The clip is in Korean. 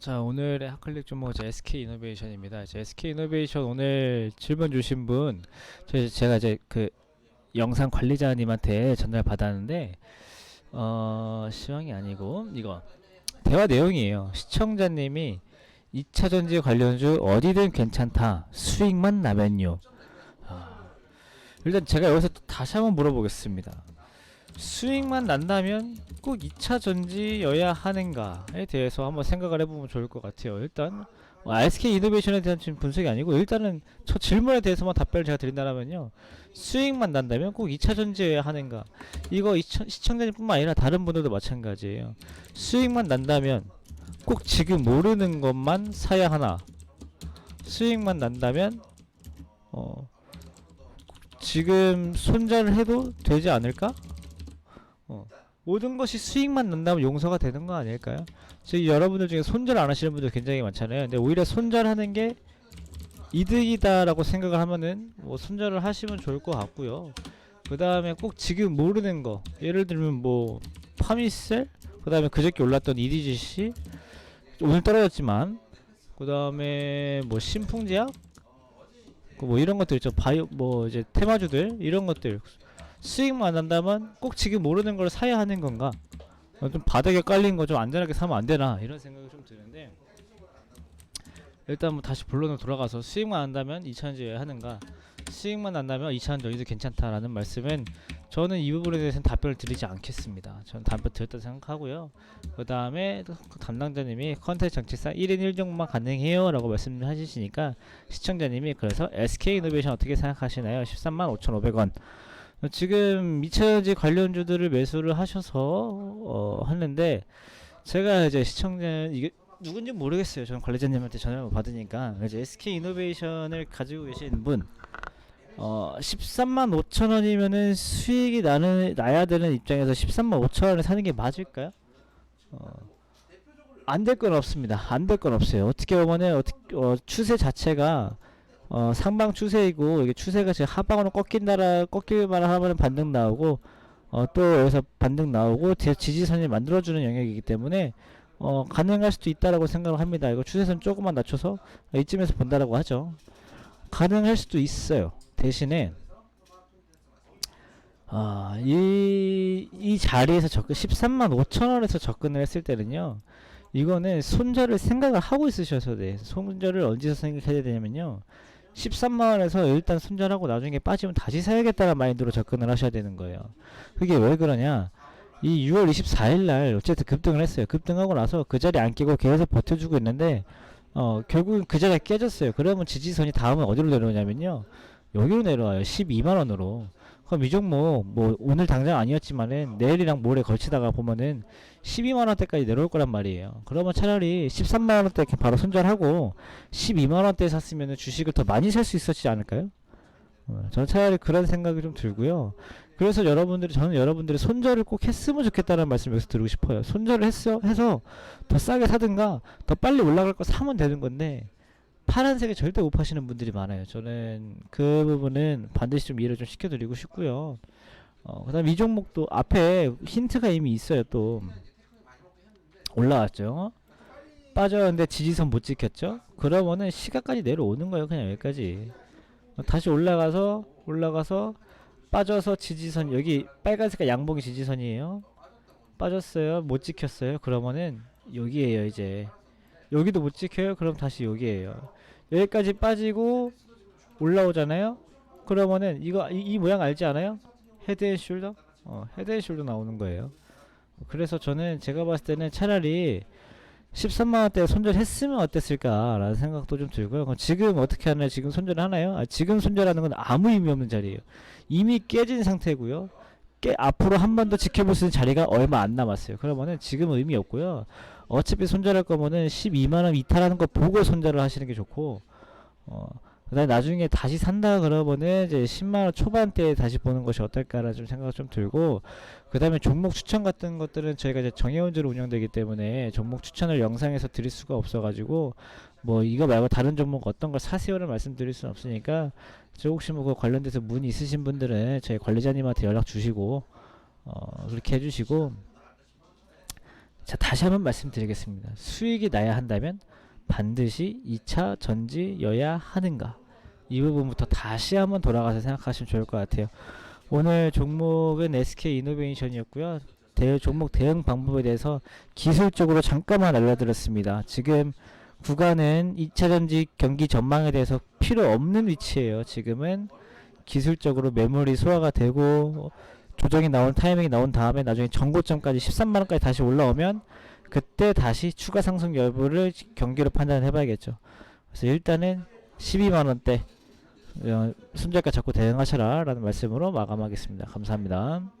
자 오늘의 핫클릭 종목은 이제 SK 이노베이션입니다. SK 이노베이션 오늘 질문 주신 분 저- 제가 이제 그 영상 관리자님한테 전달 받았는데 어 시황이 아니고 이거 대화 내용이에요. 시청자님이 2차 전지 관련주 어디든 괜찮다 수익만 나면요. 아, 일단 제가 여기서 또 다시 한번 물어보겠습니다. 수익만 난다면 꼭 2차 전지여야 하는가에 대해서 한번 생각을 해보면 좋을 것 같아요. 일단 어, SK 이노베이션에 대한 지금 분석이 아니고 일단은 저 질문에 대해서만 답변을 제가 드린다면요. 수익만 난다면 꼭 2차 전지여야 하는가? 이거 이천- 시청자님뿐만 아니라 다른 분들도 마찬가지예요. 수익만 난다면 꼭 지금 모르는 것만 사야 하나? 수익만 난다면 어 지금 손절을 해도 되지 않을까? 어, 모든 것이 수익만 난다면 용서가 되는 거 아닐까요? 지금 여러분들 중에 손절 안 하시는 분들 굉장히 많잖아요. 근데 오히려 손절하는 게 이득이다라고 생각을 하면은 뭐 손절을 하시면 좋을 것 같고요. 그 다음에 꼭 지금 모르는 거, 예를 들면 뭐 파미셀, 그 다음에 그저께 올랐던 EDGC, 오늘 떨어졌지만, 그 다음에 뭐 신풍제약, 그뭐 이런 것들 있죠. 바이오 뭐 이제 테마주들 이런 것들 수익만 난다면 꼭 지금 모르는 걸 사야 하는 건가? 어, 좀 바닥에 깔린 거 좀 안전하게 사면 안 되나 이런 생각이 좀 드는데 일단 뭐 다시 본론으로 돌아가서 수익만 난다면 2차전지여야 하는가? 수익만 난다면 2차전지도 괜찮다라는 말씀은 저는 이 부분에 대해서는 답변을 드리지 않겠습니다. 저는 답변 드렸다고 생각하고요. 그 다음에 담당자님이 컨텐츠 정치사 1인 1종만 가능해요 라고 말씀하시니까 시청자님이 그래서 SK 이노베이션 어떻게 생각하시나요? 13만 5,500원 어, 지금 2차전지 관련주들을 매수를 하셔서 어, 하는데 제가 이제 시청자 이게 누군지 모르겠어요. 저는 관리자님한테 전화 를 받으니까 이제 SK 이노베이션을 가지고 계신 분 어, 13만 5천 원이면은 수익이 나는 나야 되는 입장에서 13만 5천 원에 사는 게 맞을까요? 어, 안 될 건 없습니다. 안 될 건 없어요. 어떻게 보면은 어떻게 어, 추세 자체가 어, 상방 추세이고 이게 추세가 지금 하방으로 꺾인다라 꺾일만 하면 반등 나오고 어, 또 여기서 반등 나오고 제 지지선을 만들어주는 영역이기 때문에 어, 가능할 수도 있다라고 생각을 합니다. 이거 추세선 조금만 낮춰서 이쯤에서 본다라고 하죠. 가능할 수도 있어요. 대신에 아, 이, 이 자리에서 접근, 13만 5천 원에서 접근을 했을 때는요, 이거는 손절을 생각을 하고 있으셔서 돼. 손절을 언제서 생각해야 되냐면요, 13만 원에서 일단 손절하고 나중에 빠지면 다시 사야겠다는 마인드로 접근을 하셔야 되는 거예요. 그게 왜 그러냐? 이 6월 24일 날 어쨌든 급등을 했어요. 급등하고 나서 그 자리 안 깨고 계속 버텨주고 있는데 어 결국은 그 자리가 깨졌어요. 그러면 지지선이 다음은 어디로 내려오냐면요. 여기로 내려와요. 12만 원으로. 그럼 이 종목 뭐 오늘 당장 아니었지만은 내일이랑 모레 걸치다가 보면은 12만 원대까지 내려올 거란 말이에요. 그러면 차라리 13만 원대 이렇게 바로 손절하고 12만 원대에 샀으면은 주식을 더 많이 살 수 있었지 않을까요? 어, 저는 차라리 그런 생각이 좀 들고요. 그래서 여러분들이 저는 여러분들이 손절을 꼭 했으면 좋겠다는 말씀 여기서 드리고 싶어요. 손절을 했어 해서 더 싸게 사든가 더 빨리 올라갈 거 사면 되는 건데 파란색에 절대 못 파시는 분들이 많아요. 저는 그 부분은 반드시 좀 이해를 좀 시켜드리고 싶고요. 어, 그 다음 이 종목도 앞에 힌트가 이미 있어요. 또 올라왔죠. 빠졌는데 지지선 못 지켰죠. 그러면은 시가까지 내려오는 거예요. 그냥 여기까지. 어, 다시 올라가서 올라가서 빠져서 지지선 여기 빨간색깔 양봉이 지지선이에요. 빠졌어요. 못 지켰어요. 그러면은 여기에요 이제. 여기도 못 지켜요. 그럼 다시 여기에요. 여기까지 빠지고 올라오잖아요. 그러면은 이거 이, 이 모양 알지 않아요? 헤드 앤 숄더? 어, 헤드 앤 숄더 나오는 거예요. 그래서 저는 제가 봤을 때는 차라리 13만 원대 손절했으면 어땠을까라는 생각도 좀 들고요. 지금 어떻게 하나요? 지금 손절 하나요? 아, 지금 손절하는 건 아무 의미 없는 자리예요. 이미 깨진 상태고요. 깨 앞으로 한 번 더 지켜볼 수 있는 자리가 얼마 안 남았어요. 그러면은 지금 의미 없고요. 어차피 손절할 거면은 12만 원 이탈하는 거 보고 손절을 하시는 게 좋고 어 그다음에 나중에 다시 산다 그러면은 이제 10만 원 초반대에 다시 보는 것이 어떨까라는 좀 생각 좀 들고 그다음에 종목 추천 같은 것들은 저희가 이제 정해원제로 운영되기 때문에 종목 추천을 영상에서 드릴 수가 없어가지고 뭐 이거 말고 다른 종목 어떤 걸 사세요를 말씀드릴 수는 없으니까 저 혹시 뭐 그 관련돼서 문의 있으신 분들은 저희 관리자님한테 연락 주시고 어 그렇게 해주시고 자 다시 한번 말씀드리겠습니다. 수익이 나야 한다면 반드시 2차 전지여야 하는가 이 부분부터 다시 한번 돌아가서 생각하시면 좋을 것 같아요. 오늘 종목은 SK 이노베이션이었고요. 대 종목 대응 방법에 대해서 기술적으로 잠깐만 알려드렸습니다. 지금 구간은 2차 전지 경기 전망에 대해서 필요 없는 위치예요. 지금은 기술적으로 매물이 소화가 되고 조정이 나온 타이밍이 나온 다음에 나중에 정고점까지 13만 원까지 다시 올라오면 그때 다시 추가 상승 여부를 경기로 판단해 봐야겠죠. 그래서 일단은 12만 원대 어, 손절가 잡고 대응하셔라 라는 말씀으로 마감하겠습니다. 감사합니다.